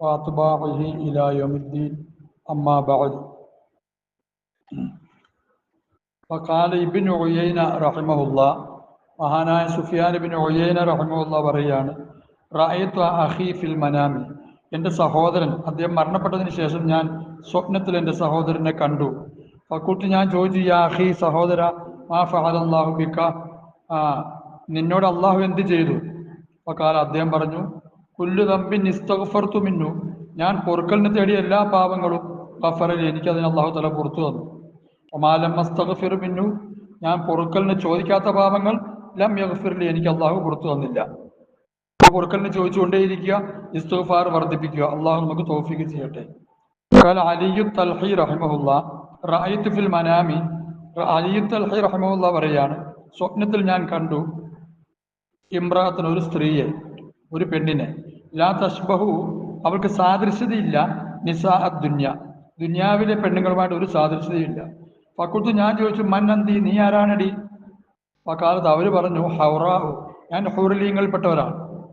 وأتباعه إلى يوم الدين أما بعد فقال ابن عيينة رحمه الله മഹാനായ സുഫിയാൻ ബിൻ ഒയ്യന റഹ്മുള്ള പറയാണ് റായത്ത് അഹി ഫിൽ മനാമി എൻ്റെ സഹോദരൻ അദ്ദേഹം മരണപ്പെട്ടതിന് ശേഷം ഞാൻ സ്വപ്നത്തിൽ എൻ്റെ സഹോദരനെ കണ്ടു ഫക്കൂട്ടി ഞാൻ ചോദിച്ചു യാ അഹി സഹോദര മാ ഫഹദല്ലാഹു ബിക്ക ആ നിന്നോട് അള്ളാഹു എന്ത് ചെയ്തു ഫക്കാല അദ്ദേഹം പറഞ്ഞു കുല്ലു തമ്പിൻ ഇസ്തഫർത്തു മിന്നു. ഞാൻ പൊറുക്കലിന് തേടിയ എല്ലാ പാപങ്ങളും ഗഫറിൽ എനിക്ക് അതിന് അള്ളാഹു തല പുറത്തു തന്നു. ഒമാലം അസ്തഫിർ മിന്നു. ഞാൻ പൊറുക്കലിന് ചോദിക്കാത്ത പാപങ്ങൾ ലം യഗ്ഫിറിൽ എനിക്ക് അള്ളാഹു പുറത്തു തന്നില്ല. പൊറുക്കലിന് ചോദിച്ചുകൊണ്ടേയിരിക്കുക ഇസ്തുഫാർ വർദ്ധിപ്പിക്കുക. അള്ളാഹു നമുക്ക് തോഫിക്ക് ചെയ്യട്ടെ. അലിയു തൽഹി ഫിൽ മനാമി. അലിയു തൽഹി പറയാണ് സ്വപ്നത്തിൽ ഞാൻ കണ്ടു ഇമ്രാത്തിന് ഒരു സ്ത്രീയെ ഒരു പെണ്ണിനെ. ലാ തഷ്ബഹു അവൾക്ക് സാദൃശ്യതയില്ല. നിസാ ദുന്യ. ദുന്യാവിലെ പെണ്ണുങ്ങളുമായിട്ട് ഒരു സാദൃശ്യതയില്ല. ഫക്കുത്ത് ഞാൻ ചോദിച്ചു മന്നന്തി നീ ആരാണടി? ഫക്കാലത്ത് അവർ പറഞ്ഞു ഹൗറാഹു ഞാൻ ഹൗറലീങ്ങളിൽപ്പെട്ടവരാണ്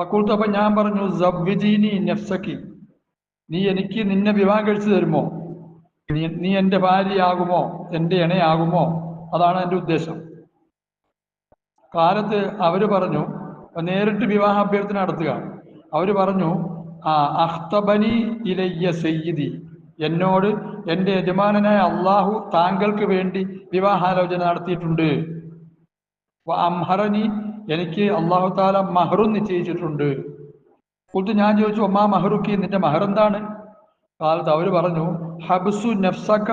ഫക്കുത്ത് അപ്പം ഞാൻ പറഞ്ഞു സബ്വിജീനി നെഫ്സക്കി. നീ എനിക്ക് നിന്നെ വിവാഹം കഴിച്ചു തരുമോ? നീ നീ എന്റെ ഭാര്യയാകുമോ? എന്റെ ഇണയാകുമോ? അതാണ് എന്റെ ഉദ്ദേശം. കാലത്ത് അവർ പറഞ്ഞു നേരിട്ട് വിവാഹ അഭ്യർത്ഥന നടത്തുക. അവർ പറഞ്ഞു ആ അഖ്തബനി ഇലയ്യ സയ്യിദി. എന്നോട് എന്റെ യജമാനനായ അള്ളാഹു താങ്കൾക്ക് വേണ്ടി വിവാഹാലോചന നടത്തിയിട്ടുണ്ട്. അംഹറനി എനിക്ക് അള്ളാഹു താല മഹറും നിശ്ചയിച്ചിട്ടുണ്ട്. കുട്ടി ഞാൻ ചോദിച്ചു അമ്മാ മഹറുക്കി നിന്റെ മഹർ എന്താണ്? കാലത്ത് അവർ പറഞ്ഞു ഹബ്സു നഫ്സക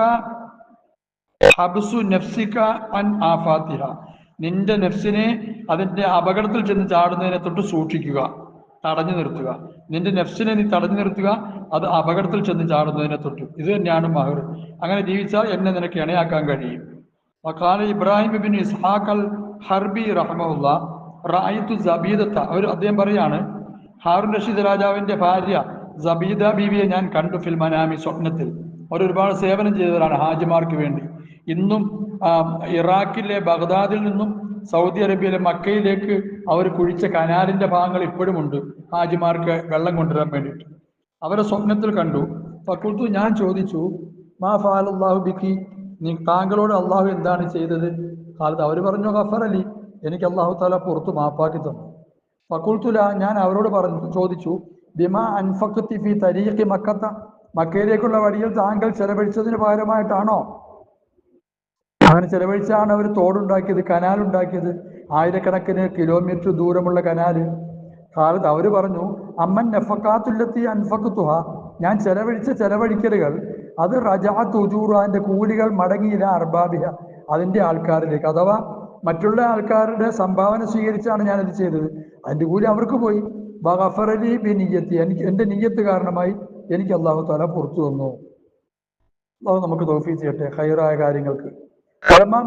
ഹബ്സു നഫ്സിക അൻ ആഫാത്തിഹ. നിന്റെ നെഫ്സിനെ അതിന്റെ അപകടത്തിൽ ചെന്ന് ചാടുന്നതിനെ തൊട്ട് സൂക്ഷിക്കുക. തടഞ്ഞു നിർത്തുക. നിന്റെ നെഫ്സിനെ നീ തടഞ്ഞു നിർത്തുക. അത് അപകടത്തിൽ ചെന്ന് ചാടുന്നതിനെ തൊട്ടു. ഇത് തന്നെയാണ് മഹർ. അങ്ങനെ ജീവിച്ചാൽ എന്നെ നിനക്ക് ഇണയാക്കാൻ കഴിയും. വക്കാല ഇബ്രാഹിം ബിൻ ഇസ്ഹാഖൽ ഹർബി റഹമുല്ല റായിത്തു സബീദത്ത. അവർ അദ്ദേഹം പറയാണ് ഹാറുൻ റഷീദ് രാജാവിന്റെ ഭാര്യ സബീദ ബീവിയെ ഞാൻ കണ്ടു ഫിൽമനാമി സ്വപ്നത്തിൽ. അവർ ഒരുപാട് സേവനം ചെയ്തവരാണ് ഹാജിമാർക്ക് വേണ്ടി. ഇന്നും ഇറാഖിലെ ബഗ്ദാദിൽ നിന്നും സൗദി അറേബ്യയിലെ മക്കയിലേക്ക് അവർ കുഴിച്ച കനാലിന്റെ ഭാഗങ്ങൾ ഇപ്പോഴുമുണ്ട് ഹാജിമാർക്ക് വെള്ളം കൊണ്ടുവരാൻ വേണ്ടിയിട്ട്. അവരെ സ്വപ്നത്തിൽ കണ്ടു. ഫക്കുത്തു ഞാൻ ചോദിച്ചു മാ ഫാൽ അള്ളാഹു ബിക്കി? നീ താങ്കളോട് അള്ളാഹു എന്താണ് ചെയ്തത്? കാലത്ത് അവർ പറഞ്ഞു ഗഫർ അലി. എനിക്ക് അള്ളാഹു താല പുറത്ത് മാപ്പാക്കി തന്നു. ഫക്കുൽത്തുല ഞാൻ അവരോട് പറഞ്ഞു ചോദിച്ചു ബിമാ അൻഫക്തി ഫി തരീഖി മക്കത്ത? മക്കയിലേക്കുള്ള വഴിയിൽ താങ്കൾ ചെലവഴിച്ചതിന് പകരമായിട്ടാണോ അങ്ങനെ ചെലവഴിച്ചാണ് അവർ തോടുണ്ടാക്കിയത് കനാൽ ഉണ്ടാക്കിയത് ആയിരക്കണക്കിന് കിലോമീറ്റർ ദൂരമുള്ള കനാല്. കാലത്ത് അവർ പറഞ്ഞു അമ്മൻ നഫക്കാത്തുല്ലത്തി അൻഫക്കുത്തുഹ ഞാൻ ചെലവഴിച്ച ചെലവഴിക്കലുകൾ അത് റജാ അതിന്റെ കൂലികൾ മടങ്ങിയില്ല അർബാബിഹ അതിന്റെ ആൾക്കാരിലേക്ക്. അഥവാ മറ്റുള്ള ആൾക്കാരുടെ സംഭാവന സ്വീകരിച്ചാണ് ഞാനത് ചെയ്തത്. അതിന്റെ കൂലി അവർക്ക് പോയി. ബഫറലി ബി നിയ്യത്തി എനിക്ക് എന്റെ നിയ്യത്ത് കാരണമായി എനിക്ക് അള്ളാഹു താല പുറത്തു തന്നു. അള്ളാഹു നമുക്ക് തോഫീ ചെയ്യട്ടെ. ഹൈറായ കാര്യങ്ങൾക്ക്.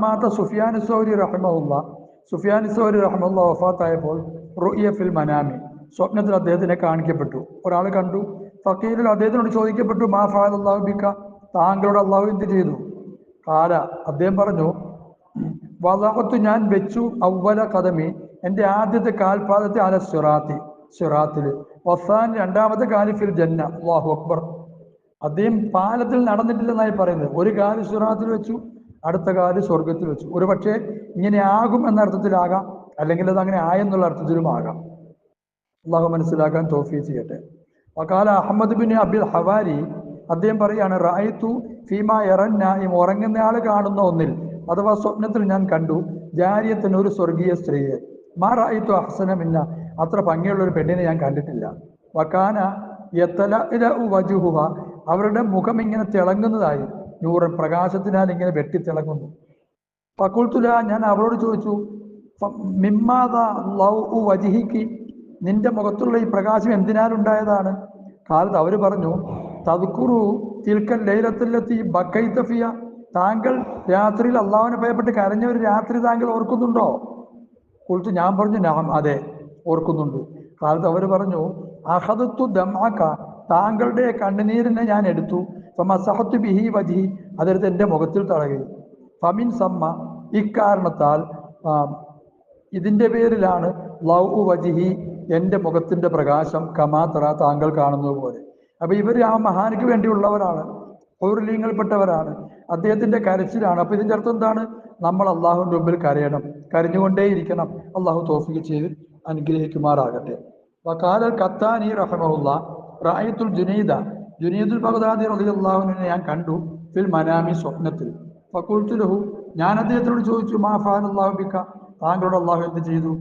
മാത്ത സുഫിയാൻ സൗരി റഹ്മുല്ല സുഫിയാൻ സൗരി വഫാത്തായപ്പോൾ റുഇയ ഫിൽ മനാമി സ്വപ്നത്തിൽ അദ്ദേഹത്തിനെ കാണിക്കപ്പെട്ടു. ഒരാൾ കണ്ടു ഫക്കീലിൽ അദ്ദേഹത്തിനോട് ചോദിക്കപ്പെട്ടു മാ ഫാദ് അള്ളാഹു ബിക്ക താങ്കളോട് അള്ളാഹു എന്ത് ചെയ്തു? കാല അദ്ദേഹം പറഞ്ഞു വലാഹത്ത് ഞാൻ വെച്ചു അവല കഥമി എന്റെ ആദ്യത്തെ കാൽപാദത്തെ അല സിറാത്തി സുറാത്തിൽ വസാൻ രണ്ടാമത്തെ കാലിഫിൽ ജന്ന അള്ളാഹു അക്ബർ. അദ്ദേഹം പാലത്തിൽ നടന്നിട്ടില്ലെന്നായി പറയുന്നത്. ഒരു കാലി സിറാത്തിൽ വെച്ചു അടുത്ത കാൽ സ്വർഗത്തിൽ വെച്ചു. ഒരു പക്ഷേ ഇങ്ങനെ ആകും എന്ന അർത്ഥത്തിലാകാം അല്ലെങ്കിൽ അത് അങ്ങനെ ആയെന്നുള്ള അർത്ഥത്തിലും ആകാം. അള്ളാഹു മനസ്സിലാക്കാൻ തോഫി ചെയ്യട്ടെ. വക്കാല അഹമ്മദ് ബിൻ അബ്ദുൽ ഹവാരി അദ്ദേഹം പറയാണ് റായിത്തു ഫീമ ഉറങ്ങുന്ന ആള കാണുന്ന ഒന്നിൽ അഥവാ സ്വപ്നത്തിൽ ഞാൻ കണ്ടു ജാരിയത്തിന് ഒരു സ്വർഗീയ സ്ത്രീയെ. മാ റായിത്തു അഹസനമില്ല അത്ര ഭംഗിയുള്ള ഒരു പെണ്ണിനെ ഞാൻ കണ്ടിട്ടില്ല. വക്കാന യത്തല വജുഹുഹ. അവരുടെ മുഖം ഇങ്ങനെ തിളങ്ങുന്നതായി. നൂറൻ പ്രകാശത്തിനാൽ ഇങ്ങനെ വെട്ടിത്തിളങ്ങുന്നു. പക്കുൾത്തുല ഞാൻ അവളോട് ചോദിച്ചു "ഫ- മിമ്മാത ലൗ വജിഹിക്ക്? നിന്റെ മുഖത്തുള്ള ഈ പ്രകാശം എന്തിനാലുണ്ടായതാണ് കാലത്ത് അവർ പറഞ്ഞു തതുക്കുറു തിൽക്കൻ ലൈലത്തിലെത്തി ബക്കൈത്തഫിയ താങ്കൾ രാത്രിയിൽ അള്ളാഹുവിനെ ഭയപ്പെട്ട് കരഞ്ഞ ഒരു രാത്രി താങ്കൾ ഓർക്കുന്നുണ്ടോ? കുളിച്ച് ഞാൻ പറഞ്ഞു ഞാൻ അതെ ഓർക്കുന്നുണ്ട്. കാലത്ത് അവർ പറഞ്ഞു അഹദത്തു ദമാക്ക താങ്കളുടെ കണ്ണുനീരിനെ ഞാൻ എടുത്തു. ഫമസഹത്തു ബിഹി വജി അതെടുത്ത് എന്റെ മുഖത്തിൽ തടകി ഫമിൻ സമ്മ. ഇക്കാരണത്താൽ ഇതിന്റെ പേരിലാണ് ലൗ വജിഹി എന്റെ മുഖത്തിന്റെ പ്രകാശം കമാത്ര താങ്കൾ കാണുന്നത് പോലെ. അപ്പൊ ഇവർ ആ മഹാനിക്ക് വേണ്ടിയുള്ളവരാണ്. പൗർലീങ്ങൾപ്പെട്ടവരാണ് അദ്ദേഹത്തിന്റെ കരച്ചിലാണ്. അപ്പൊ ഇതിന്റെ അർത്ഥം എന്താണ്? നമ്മൾ അള്ളാഹുവിന്റെ മുമ്പിൽ കരയണം. കരഞ്ഞുകൊണ്ടേയിരിക്കണം. അള്ളാഹു തോഫിക്ക് ചെയ്ത് അനുഗ്രഹിക്കുമാറാകട്ടെ. വക്കാലൽ കത്താനി റഹമുല്ല റായത്തുൽ ജുനൈദ ജുനൈദുൽ ബഗ്ദാദി റളിയല്ലാഹുവിനെ ഞാൻ കണ്ടു ഫിൽ മനാമി സ്വപ്നത്തിൽ. ഫഖുൽതു ലഹു ഞാൻ അദ്ദേഹത്തോട് ചോദിച്ചു മാ അള്ളാഹു ബിക്ക താങ്കളോട് അള്ളാഹു എന്ത് ചെയ്തു?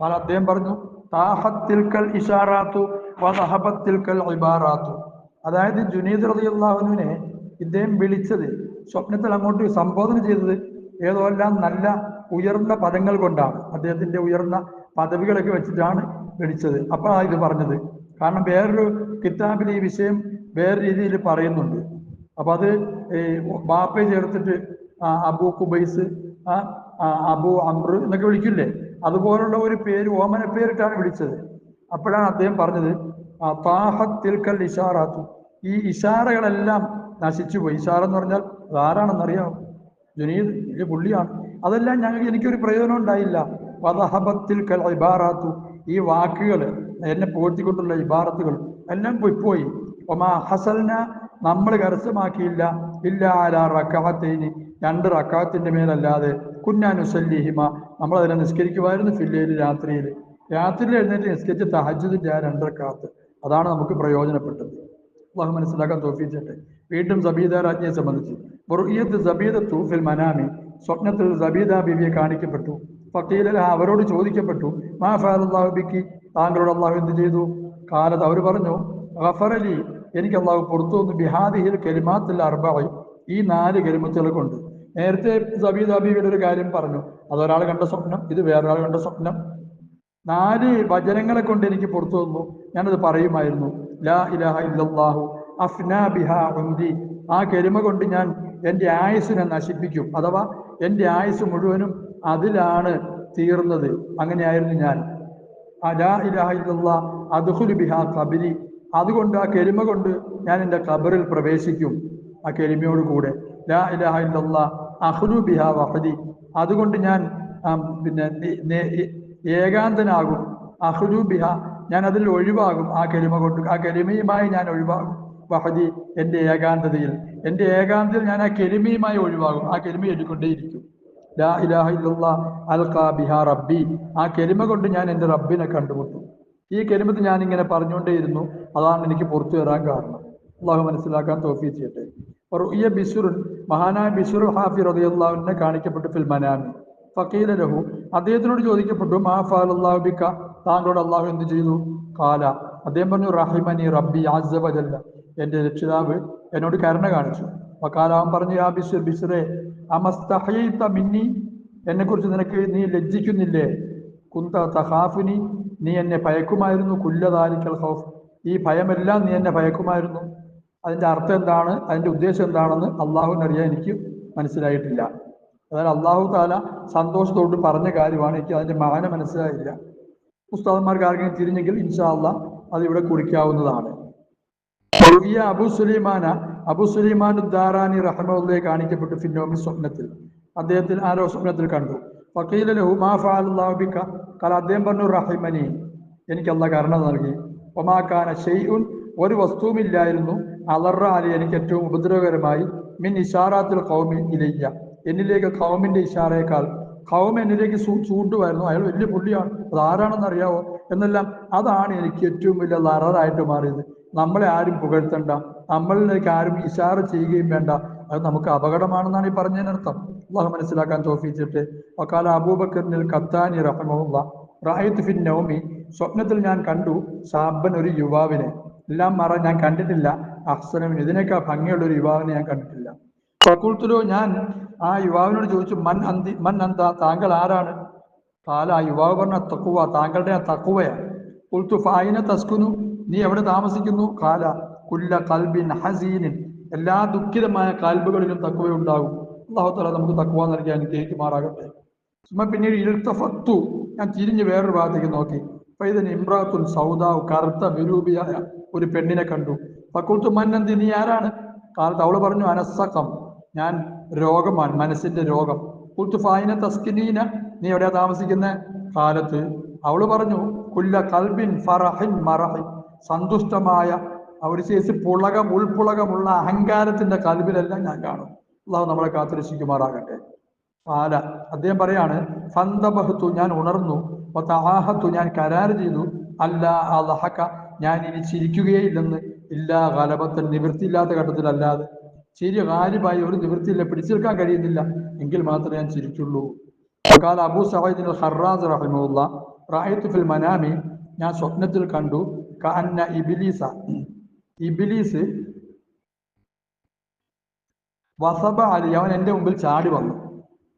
കാല അദ്ദേഹം പറഞ്ഞു താഹത്തിൽക്കൽ ഇഷാറാത്തു വസഹബത്തിൽക്കൽ ഇബാറാത്തു. അതായത് ജുനീദ് റളിയല്ലാഹുവിനെ ഇദ്ദേഹം വിളിച്ചത് സ്വപ്നത്തിൽ അങ്ങോട്ട് സംബോധന ചെയ്തത് ഏതോ എല്ലാം നല്ല ഉയർന്ന പദങ്ങൾ കൊണ്ടാണ്. അദ്ദേഹത്തിന്റെ ഉയർന്ന പദവികളൊക്കെ വെച്ചിട്ടാണ് വിളിച്ചത്. അപ്പോഴാണ് ഇത് പറഞ്ഞത്. കാരണം വേറൊരു കിതാബിൽ ഈ വിഷയം വേറെ രീതിയിൽ പറയുന്നുണ്ട്. അപ്പൊ അത് ബാപ്പയെ ചേർത്തിട്ട് അബു കുബൈസ് അബു അമ്ര എന്നൊക്കെ വിളിക്കില്ലേ? അതുപോലുള്ള ഒരു പേര് ഓമന പേരിട്ടാണ് വിളിച്ചത്. അപ്പോഴാണ് അദ്ദേഹം പറഞ്ഞത് താഹത്തിൽക്കൽ ഇഷാറാത്തു. ഈ ഇഷാറകളെല്ലാം നശിച്ചുപോയി. ഇഷാറ എന്ന് പറഞ്ഞാൽ ആരാണെന്നറിയാം ജുനീദ് വലിയ പുള്ളിയാണ്. അതെല്ലാം ഞങ്ങൾക്ക് എനിക്കൊരു പ്രയോജനം ഉണ്ടായില്ല. വദഹബത്തിൽ കൽ ഇബാറാത്തു. ഈ വാക്കുകൾ എന്നെ പോറ്റിക്കൊണ്ടുള്ള ഇബാറത്തുകൾ എല്ലാം പോയി ഒമാ ഹസൽന നമ്മൾ കരസ്ഥമാക്കിയില്ല. ഇല്ല ആരാ റക്കാത്തേന് രണ്ട് റക്കാത്തിന്റെ മേലല്ലാതെ കുഞ്ഞാനുസല്ലിഹിമ നമ്മൾ അതിനെ നിസ്കരിക്കുമായിരുന്നു ഫില്ലയിൽ രാത്രിയിൽ രാത്രിയിൽ എഴുന്നേറ്റ് നിസ്കരിച്ച് തഹജുദിന്റെ ആ രണ്ട് റക്കാത്ത് അതാണ് നമുക്ക് പ്രയോജനപ്പെട്ടത്. അള്ളാഹു മനസ്സിലാക്കാൻ തോഫിച്ചിട്ട്. വീണ്ടും സബീദ രാജ്ഞിയെ സംബന്ധിച്ച്. ബുറുയ്യത്ത് സബീദ തൂഫിൽ മനാമി. സ്വപ്നത്തിൽ സബീദ ബിബിയെ കാണിക്കപ്പെട്ടു. ഫക്കീലല അവരോട് ചോദിക്കപ്പെട്ടു. മാ ഫാദാഹു ബിക്കി? താങ്കളോട് അള്ളാഹു എന്ത് ചെയ്തു? കാലത്ത് അവർ പറഞ്ഞു ഗഫറലി എനിക്ക് അള്ളാഹു പുറത്തു വന്നു ബിഹാദിഹിൽ കരിമാത്തിൽ അർബായി ഈ നാല് കരിമത്തുകൾ കൊണ്ട് നേരത്തെ സബീദ് ബീവിയുടെ ഒരു കാര്യം പറഞ്ഞു. അതൊരാൾ കണ്ട സ്വപ്നം ഇത് വേറൊരാൾ കണ്ട സ്വപ്നം. നാല് വചനങ്ങളെ കൊണ്ട് എനിക്ക് പുറത്തു വന്നു ഞാനത് പറയുമായിരുന്നു. ലാ ഇലാഹ ഇല്ലാഹു അഫ്നാ ബിഹാ ഉന്തി ആ കരിമ കൊണ്ട് ഞാൻ എന്റെ ആയുസ്സിനെ നശിപ്പിക്കും. അഥവാ എന്റെ ആയുസ് മുഴുവനും അതിലാണ് തീർന്നത്. അങ്ങനെയായിരുന്നു ഞാൻ. ആ ലാ ഇലാഹ ഇല്ലല്ലാ അദ്ഖുലു ബിഹാ കബിരി അതുകൊണ്ട് ആ കെരിമ കൊണ്ട് ഞാൻ എന്റെ ഖബറിൽ പ്രവേശിക്കും ആ കെരിമയോട് കൂടെ. ലാ ഇലാഹ അഹ്ലു ബിഹാ വഹദി. അതുകൊണ്ട് ഞാൻ പിന്നെ ഏകാന്തനാകും. അഹ്ലു ബിഹ ഞാൻ അതിൽ ഒഴിവാകും ആ കെലിമ കൊണ്ട്. ആ കെലിമയുമായി ഞാൻ ഒഴിവാകും വഹദി എന്റെ ഏകാന്തതയിൽ. എന്റെ ഏകാന്തതയിൽ ഞാൻ ആ കെലിമയുമായി ഒഴിവാകും. ആ കെലിമ എടുക്കൊണ്ടേയിരിക്കും ലാ ഇലാഹ ഇല്ലല്ലാ അൽഖാ ബിഹാ റബ്ബി. ആ കെലിമ കൊണ്ട് ഞാൻ എന്റെ റബ്ബിനെ കണ്ടുമുട്ടും. ഈ കരിമത്ത് ഞാൻ ഇങ്ങനെ പറഞ്ഞുകൊണ്ടേയിരുന്നു. അതാണ് എനിക്ക് പുറത്തു വരാൻ കാരണം. അള്ളാഹു മനസ്സിലാക്കാൻ തോഫീ ചെയ്യട്ടെ. റുയ്യ ബിസുറുൻ മഹാനായ ബിസുർ ഹാഫി റളിയല്ലാഹുവിനെ കാണിക്കപ്പെട്ടു ഫിൽ മനാമി. ഫക്കീല ലഹു അദ്ദേഹത്തിനോട് ചോദിക്കപ്പെട്ടു മാ ഫാലല്ലാഹു ബിക? താങ്കളോട് അള്ളാഹു എന്ത് ചെയ്തു? കാല അദ്ദേഹം പറഞ്ഞു റഹിമനി റബ്ബി ആസവജല്ല വജല്ല. എന്റെ രക്ഷിതാവ് എന്നോട് കരുണ കാണിച്ചു. വക്കാല അവൻ പറഞ്ഞു യാ ബിസുർ ബിസുറെ അമസ്തഹീത മിന്നി? എന്നെക്കുറിച്ച് നിനക്ക് നീ ലജ്ജിക്കുന്നില്ലേ? കുന്ത തഹാഫുനി നീ എന്നെ ഭയക്കുമായിരുന്നു. കുല്ലതാലിക്കൽ ഹൗഫ് ഈ ഭയമെല്ലാം നീ എന്നെ ഭയക്കുമായിരുന്നു. അതിന്റെ അർത്ഥം എന്താണ്? അതിന്റെ ഉദ്ദേശം എന്താണെന്ന് അള്ളാഹുവിനറിയാൻ എനിക്ക് മനസ്സിലായിട്ടില്ല. അതായത് അള്ളാഹു താല സന്തോഷത്തോട് പറഞ്ഞ കാര്യമാണ് എനിക്ക് അതിന്റെ മാന മനസ്സിലായില്ല. ഉസ്താദന്മാർക്ക് ആർക്കെങ്കിലും തിരിഞ്ഞെങ്കിൽ ഇൻഷാ അള്ളാ അത് ഇവിടെ കുറിക്കാവുന്നതാണ്. അബു സുലൈമാന അബു സുലൈമാൻ ദാറാനി റഹ്മുള്ളയെ കാണിക്കപ്പെട്ടു ഫിന്നോമി സ്വപ്നത്തിൽ. അദ്ദേഹത്തിൽ ആരോ സ്വപ്നത്തിൽ കണ്ടു. ഫക്കീല ലഹു മാ ഫഅലല്ലാഹു ബിക? കാല അദ്ദേഹം പറഞ്ഞു റഹിമനി എനിക്ക് അല്ല കരുണ നൽകി. ഒമാക്കാന ഷെയ്ഉൻ ഒരു വസ്തുവുമില്ലായിരുന്നു. അലറ അലി എനിക്ക് ഏറ്റവും ഉപദ്രവകരമായി. മിൻ ഇഷാറാത്തിൽ കൗമി ഇലയ്യ. എന്നിലേക്ക് കൗമിന്റെ ഇഷാറയേക്കാൾ കൗം എന്നിലേക്ക് ചൂണ്ടുമായിരുന്നു അയാൾ വലിയ പുള്ളിയാണ്. അത് ആരാണെന്ന് അറിയാവോ? എന്നെല്ലാം അതാണ് എനിക്ക് ഏറ്റവും വലിയ ലററായിട്ട് മാറിയത്. നമ്മളെ ആരും പുകഴ്ത്തണ്ട. നമ്മളിലേക്ക് ആരും ഇഷാറ ചെയ്യുകയും വേണ്ട. അത് നമുക്ക് അപകടമാണെന്നാണ് ഈ പറഞ്ഞതിനർത്ഥം. അള്ളാഹു മനസ്സിലാക്കാൻ തോഫിച്ചിട്ട്. വക്കാല അബൂബക്കറിനിൽ ഖത്താനി റഹമുള്ള റായത്ത് ഫിൻ നൗമി. സ്വപ്നത്തിൽ ഞാൻ കണ്ടു സാബൻ ഒരു യുവാവിനെ. എല്ലാം മറ ഞാൻ കണ്ടിട്ടില്ല. അഹ്സനമിന് ഇതിനേക്കാൾ ഭംഗിയുള്ള ഒരു യുവാവിനെ ഞാൻ കണ്ടിട്ടില്ല. ഫക്കുൾത്തിലോ ഞാൻ ആ യുവാവിനോട് ചോദിച്ചു മൻ അന്തി മൻ അന്ത താങ്കൾ ആരാണ്? കാല ആ യുവാവ് പറഞ്ഞ തക്കുവ താങ്കളുടെ ആ തക്കുവയാണ് കുൽത്തു ഫായിന തസ്കുനു? നീ എവിടെ താമസിക്കുന്നു? കാല കുല്ല കൽബിൻ ഹസീനിൻ. എല്ലാ ദുഃഖിതമായ കാൽബുകളിലും തക്കുവ ഉണ്ടാകും അള്ളാഹു തല നമുക്ക് തക്കുവ നൽകി അനുഗ്രഹിക്കുമാറാകട്ടെ. ചുമ്മാ പിന്നീട് ഇഴുത്തഫത്തു ഞാൻ തിരിഞ്ഞ് വേറൊരു ഭാഗത്തേക്ക് നോക്കി. അപ്പൊ ഇതിന് ഇമ്രാത്തുൻ സൗദാവ് കറുത്ത വിരൂപിയായ ഒരു പെണ്ണിനെ കണ്ടു. ഫക്കുൽത്തു മന്നന്തി നീ ആരാണ്? കാലത്ത് അവൾ പറഞ്ഞു അനസ്സക്കം ഞാൻ രോഗമാണ് മനസ്സിന്റെ രോഗം. കുൽത്തു ഫായിന തസ്കിനീന. നീ എവിടെയാ താമസിക്കുന്ന? കാലത്ത് അവൾ പറഞ്ഞു കുല്ല കൽബിൻ ഫറഹിൻ മറഹിൻ സന്തുഷ്ടമായ ഒരു ചേച്ചി പുളകം ഉൾപുളകമുള്ള അഹങ്കാരത്തിന്റെ കൽബിലെല്ലാം ഞാൻ കാണും. അള്ളാഹു നമ്മളെ കാത്തുരക്ഷിക്കുമാറാകട്ടെ. പാല. അദ്ദേഹം പറയാണ് ഫന്തബഹത്തു ഞാൻ ഉണർന്നു. ആഹത്തു ഞാൻ കരാർ ചെയ്തു. അല്ല അലഹക്ക ഞാൻ ഇനി ചിരിക്കുകയില്ലെന്ന്. ഇല്ലാ ഗലബത്തൻ നിവൃത്തിയില്ലാത്ത ഘട്ടത്തിലല്ലാതെ. ചിരി ഗാലിബായി ഒരു നിവൃത്തിയില്ല പിടിച്ചെടുക്കാൻ കഴിയുന്നില്ല. എങ്കിൽ മാത്രമേ ഞാൻ ചിരിക്കുള്ളൂ കാല അബൂ സഹീദ് ഹറാസ് റഹിമുള്ള റായത്ത് ഫിൽ മനാമി ഞാൻ സ്വപ്നത്തിൽ കണ്ടു. കഅന്ന ഇബിലീസ. ഇബിലീസ് വസബ അലി അവൻ എന്റെ മുമ്പിൽ ചാടി വന്നു.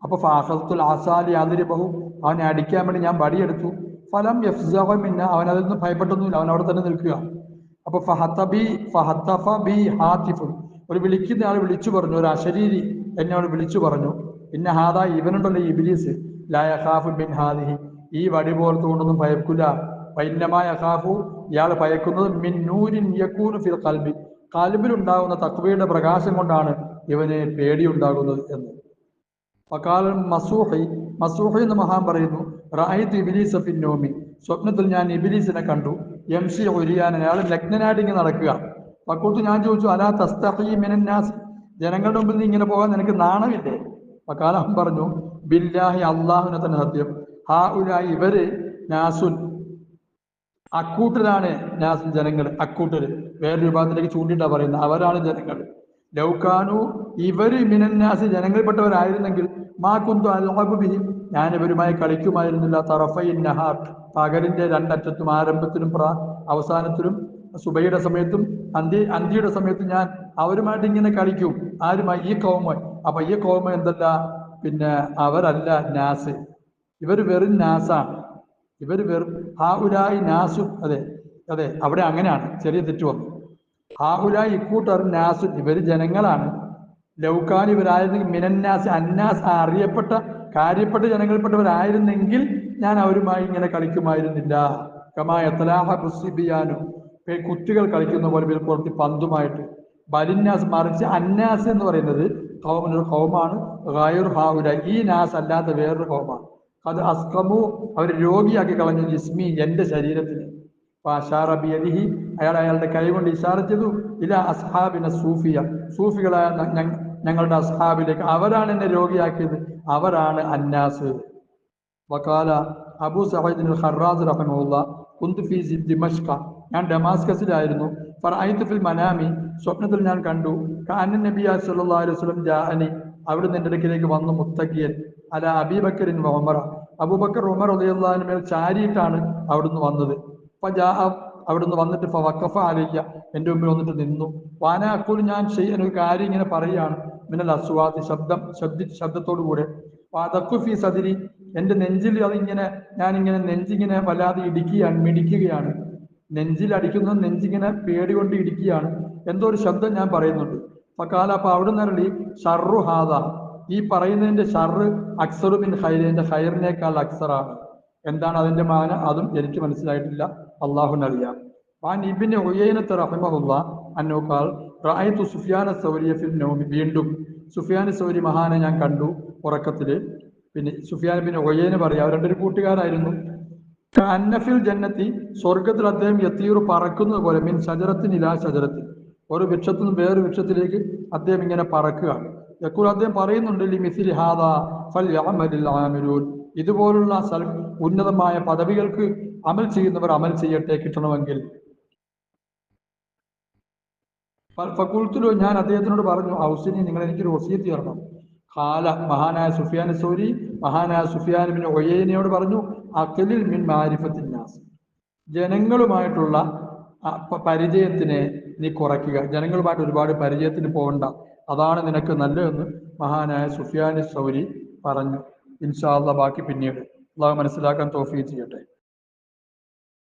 അപ്പൊ ഫാഹത്തുൽ ആസാലി അതിരിബഹു അവനെ അടിക്കാൻ വേണ്ടി ഞാൻ വടിയെടുത്തു. ഫലം യഫ്സഹ മിന്ന അവൻ അതിൽ നിന്ന് ഭയപ്പെട്ടൊന്നുമില്ല അവൻ അവിടെ തന്നെ നിൽക്കുക. അപ്പൊ ഫഹത്തബി ഫഹത്തഫ ബി ഹാത്തിഫു ഒരു വിളിക്കുന്ന ആൾ വിളിച്ചു പറഞ്ഞു ഒരു അശരീരി എന്നോട് വിളിച്ചു പറഞ്ഞു. പിന്നെ ഹാദ ഇവനുണ്ടല്ലോ ഇബിലീസ്. ലായ ഖാഫു ബിൻ ഹാദിഹി. ഈ വടി പോലത്തെ കൊണ്ടൊന്നും ഭയക്കില്ല വൈന്നമായ ഖാഫു ഇയാൾ ഭയക്കുന്നത് മിൻ നൂരിൻ യക്കൂനു ഫിൽ കൽബി കൽബിലുണ്ടാകുന്ന തക്വയുടെ പ്രകാശം കൊണ്ടാണ്. ഇവന് പേടിയുണ്ടാകുന്നത് എന്ന്. പക്കാലൻ മസൂഹി മസൂഹി എന്ന് മഹാൻ പറയുന്നു റായിത്ത് ഇബിലീസ് പിന്നോമി സ്വപ്നത്തിൽ ഞാൻ ഇബിലീസിനെ കണ്ടു. എം സി ഒരിയാൻ അയാൾ ലഗ്നനായിട്ട് ഇങ്ങനെ നടക്കുക. പക്കൂത്ത് ഞാൻ ചോദിച്ചു അലാ തസ്തഹി ജനങ്ങളുടെ മുമ്പിൽ നിന്ന് ഇങ്ങനെ പോകാൻ നിനക്ക് നാണമില്ലേ? പക്കാലം പറഞ്ഞു ബില്ലാഹി അള്ളാഹുനെ തന്നെ സത്യം. ഹാ ഉലായി ഇവർ നാസുൻ അക്കൂട്ടരാണ് നാസുൻ ജനങ്ങൾ അക്കൂട്ടർ വേറൊരു വിഭാഗത്തിലേക്ക് ചൂണ്ടിട്ടാ പറയുന്നത് അവരാണ് ജനങ്ങൾ. ലൗക്കാനു ഇവർ മിനന്നാസ് ജനങ്ങളിൽപ്പെട്ടവരായിരുന്നെങ്കിൽ മാ അൽഹബുബിഹി ഞാൻ ഇവരുമായി കളിക്കുമായിരുന്നില്ല. തറഫൈൻ നഹാർ പകലിന്റെ രണ്ടറ്റത്തും ആരംഭത്തിലും പ്ര അവസാനത്തിലും സുബൈയുടെ സമയത്തും അന്തി അന്തിയുടെ സമയത്തും ഞാൻ അവരുമായിട്ട് ഇങ്ങനെ കളിക്കും. ആരുമായി ഈ കോമ അപ്പൊ ഈ കോമ എന്തല്ല? പിന്നെ അവരല്ല നാസ്. ഇവർ വെറും നാസാണ്. ഇവർ വെറും ഹാ ഉരായി നാസു. അതെ അതെ അവിടെ അങ്ങനെയാണ്. ചെറിയ തെറ്റ് വന്നു. ഹാഹുലായി ഇക്കൂട്ടർ നാസ് ഇവർ ജനങ്ങളാണ്. ലൗക്കാൻ ഇവരായിരുന്നെങ്കിൽ മിനന്നാസ് അന്നാസ് അറിയപ്പെട്ട കാര്യപ്പെട്ട ജനങ്ങളിൽപ്പെട്ടവരായിരുന്നെങ്കിൽ ഞാൻ അവരുമായി ഇങ്ങനെ കളിക്കുമായിരുന്നില്ല. കമാ എത്തലാഹ ബുസിബിയാനു കുട്ടികൾ കളിക്കുന്ന പോലെ ഇവർ പുറത്ത് പന്തുമായിട്ട്. ബലിന്നാസ് മറിച്ച് അന്നാസ് എന്ന് പറയുന്നത് കൗമിനൊരു കൗമാണ് ഗായുർ ഹാവുല ഈ നാസ് അല്ലാത്ത വേറൊരു കൗമാണ് അത് അസ്കമു അവർ രോഗിയാക്കി കളഞ്ഞു ജിസ്മി എന്റെ ശരീരത്തിന്. ഫാഷാറ ബിയദിഹി. അയാൾ അയാളുടെ കൈ കൊണ്ട് ഇഷാറ ചെയ്തു. ഇല അസ്ഹാബിന സൂഫിയ. സൂഫികളായ ഞങ്ങളുടെ അസ്ഹാബിലേക്ക് അവരാണ് എന്നെ രോഗിയാക്കിയത്. അവരാണ് അന്നാസ്. വക്കാല അബു സഹദിൻ ഖറാസ് റഹ്മുള്ള കുന്തു ഫി ദിമഷ്ക. ഞാൻ ഡമാസ്കസിലായിരുന്നു. ഫിൽ മനാമി. സ്വപ്നത്തിൽ ഞാൻ കണ്ടു. കാനൻ നബി സല്ലല്ലാഹു അലൈഹി വസ്ലം ജാഅനി. അവിടുന്ന് എന്റെ അടുക്കിലേക്ക് വന്നു മുത്തക്കിയൻ അല അബീബക്കറിൻ ഒമറ അബൂബക്കർ ഉമർ റളിയല്ലാഹു മേൽ ചാരിയിട്ടാണ് അവിടുന്ന് വന്നത്. അവിടുന്ന് വന്നിട്ട് വക്കഫ ആലിക്ക എന്റെ മുമ്പിൽ വന്നിട്ട് നിന്നു. വാന അക്കുൽ ഞാൻ ചെയ്യാൻ ഒരു കാര്യം ഇങ്ങനെ പറയുകയാണ്. മിന്നൽ അസ്വാദ് ശബ്ദം ശബ്ദി ശബ്ദത്തോടു കൂടെ. ഫി സതിരി എന്റെ നെഞ്ചിൽ അതിങ്ങനെ ഞാനിങ്ങനെ നെഞ്ചിങ്ങനെ വല്ലാതെ ഇടിക്കുകയാണ് മിടിക്കുകയാണ്. നെഞ്ചിൽ അടിക്കുന്നത് നെഞ്ചിങ്ങനെ പേടി കൊണ്ട് ഇടിക്കുകയാണ് എന്തോ ഒരു ശബ്ദം ഞാൻ പറയുന്നുണ്ട്. ഫക്കാല അപ്പൊ അവിടെ നിരളി ഷർറു ഹാദ. ഈ പറയുന്നതിന്റെ ഷർറ് അക്സറു ബിൻ ഹൈറിന്റെ ഹൈറിനേക്കാൾ അക്സറാണ്. എന്താണ് അതിന്റെ മാന? അതും എനിക്ക് മനസ്സിലായിട്ടില്ല. അള്ളാഹുനറിയാം. വാൻ ഇബിന് ഉയനത്ത് റഹിമഹുല്ല അന്നോക്കാൾ റായത്തു സുഫിയാന സൗരിയ ഫിൽ നൗമി വീണ്ടും സുഫിയാൻ സൗരി മഹാനെ ഞാൻ കണ്ടു ഉറക്കത്തിൽ പിന്നെ സുഫിയാൻ ബിൻ ഒയ്യന് പറയാം അവർ രണ്ടൊരു കൂട്ടുകാരായിരുന്നു. അന്നഫിൽ ജന്നത്തി സ്വർഗത്തിൽ അദ്ദേഹം യത്തീർ പറക്കുന്നത് പോലെ മീൻ ശജറത്തിൻ ഇലാ ശജറത്തിൽ ഒരു വൃക്ഷത്തിൽ നിന്ന് വേറൊരു വൃക്ഷത്തിലേക്ക് അദ്ദേഹം ഇങ്ങനെ പറക്കുകയാണ്. യക്കൂർ അദ്ദേഹം പറയുന്നുണ്ട് ലി മിസിലി ഹാദ ഫൽ യഅമലിൽ ആമിലൂൻ. ഇതുപോലുള്ള സൽ ഉന്നതമായ പദവികൾക്ക് അമൽ ചെയ്യുന്നവർ അമൽ ചെയ്യട്ടെ കിട്ടണമെങ്കിൽ. ഫ- ഫക്കുൽത്തുലു ഞാൻ അദ്ദേഹത്തിനോട് പറഞ്ഞു ഔസിനി നിങ്ങൾ എനിക്കൊരു വസീത്ത് തരണം. ഖാല മഹാനായ സുഫിയാൻ സൗരി മഹാനായ സുഫിയാൻ ബിൻ ഒയ്യനയോട് പറഞ്ഞു അഖലിൽ മിൻ മാരിഫത്തിൻ നാസ്. ജനങ്ങളുമായിട്ടുള്ള പരിചയത്തിനെ നീ കുറയ്ക്കുക. ജനങ്ങളുമായിട്ട് ഒരുപാട് പരിചയത്തിന് പോകണ്ട അതാണ് നിനക്ക് നല്ലതെന്ന് മഹാനായ സുഫിയാൻ സൗരി പറഞ്ഞു. ഇൻഷാല്ല ബാക്കി പിന്നീട്. അള്ളാഹ് മനസ്സിലാക്കാൻ തോഫീ ചെയ്യട്ടെ.